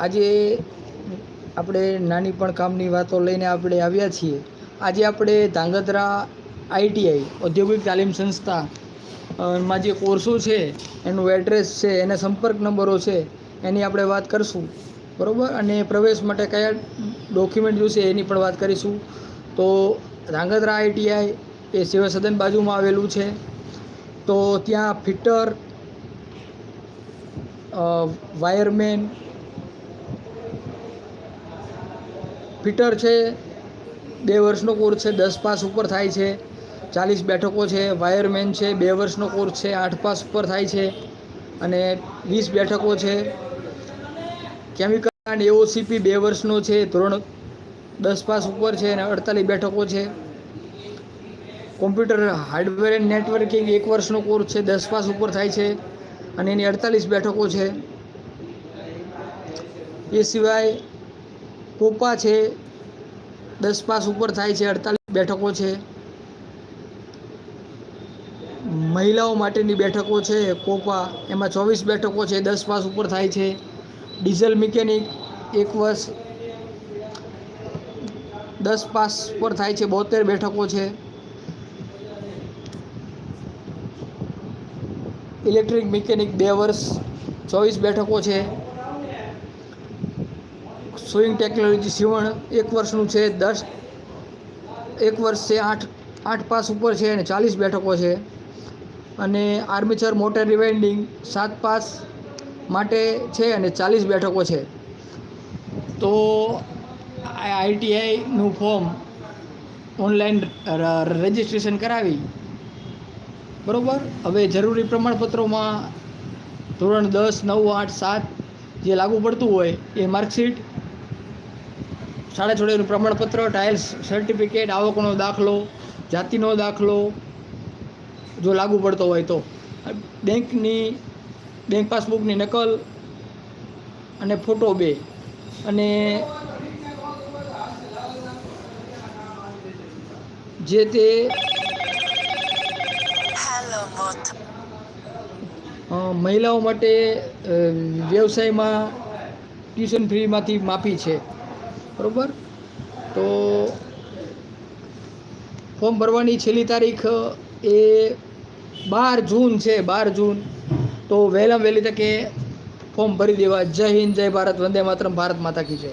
આજે આપણે નાની પણ કામની વાતો લઈને આપણે આવ્યા છીએ. આજે આપણે ધાંગધ્રા આઈટીઆઈ, ઔદ્યોગિક તાલીમ સંસ્થા માં જે કોર્સો છે, એનું એડ્રેસ છે, એના સંપર્ક નંબરો છે, એની આપણે વાત કરીશું. બરાબર? અને પ્રવેશ માટે કયા ડોક્યુમેન્ટ જોઈશે એની પણ વાત કરીશું. તો ધાંગધ્રા આઈટીઆઈ એ સેવા સદન બાજુમાં આવેલું છે. તો ત્યાં ફિટર વાયરમેન ફિટર છે, બે વર્ષનો કોર્સ છે, દસ પાસ ઉપર થાય છે, ચાલીસ બેઠકો છે, વાયરમેન છે, બે વર્ષનો કોર્સ છે, આઠ પાસ ઉપર થાય છે, અને વીસ બેઠકો છે. કેમિકલ એન્ડ એઓસીપી બે વર્ષનો છે, ધોરણ દસ પાસ ઉપર છે, અને અડતાલીસ બેઠકો છે. કોમ્પ્યુટર હાર્ડવેર એન્ડ નેટવર્કિંગ એક વર્ષનો કોર્સ છે, દસ પાસ ઉપર થાય છે, અને એની અડતાલીસ બેઠકો છે. એ સિવાય કોપા છે, દસ પાસ ઉપર થાય છે, અડતાલીસ બેઠકો છે. મહિલાઓ માટેની બેઠકો છે કોપા એમાં ચોવીસ બેઠકો છે, દસ પાસ ઉપર થાય છે. ડીઝલ મિકેનિક એક વર્ષ, દસ પાસ પર થાય છે, બોતેર બેઠકો છે. ઇલેક્ટ્રિક મિકેનિક બે વર્ષ, ચોવીસ બેઠકો છે. સુઈંગ ટેકનોલોજી સીવણ એક વર્ષનું છે, દસ, એક વર્ષ છે, આઠ આઠ પાસ ઉપર છે અને ચાલીસ બેઠકો છે. અને આર્મીચર મોટર રિવાઇન્ડિંગ સાત પાસ માટે છે અને ચાલીસ બેઠકો છે. તો આઈટીઆઈનું ફોર્મ ઓનલાઈન રજિસ્ટ્રેશન કરાવી. બરાબર? હવે જરૂરી પ્રમાણપત્રોમાં ધોરણ દસ, નવ, આઠ, સાત જે લાગુ પડતું હોય એ માર્કશીટ શાળા છોડેલું પ્રમાણપત્ર ટાઇલ્સ સર્ટિફિકેટ આવકનો દાખલો જાતિનો દાખલો જો લાગુ પડતો હોય તો. બેંકની બેંક પાસબુકની નકલ અને ફોટો બે. અને જે તે મહિલાઓ માટે વ્યવસાયમાં ટ્યુશન ફીમાંથી માફી છે. બરાબર? તો ફોર્મ ભરવાની છેલ્લી તારીખ એ બાર જૂન છે, બાર જૂન. તો વહેલામાં વહેલી તકે ફોર્મ ભરી દેવા. જય હિન્દ, જય ભારત, વંદે માતરમ, ભારત માતા કી જય.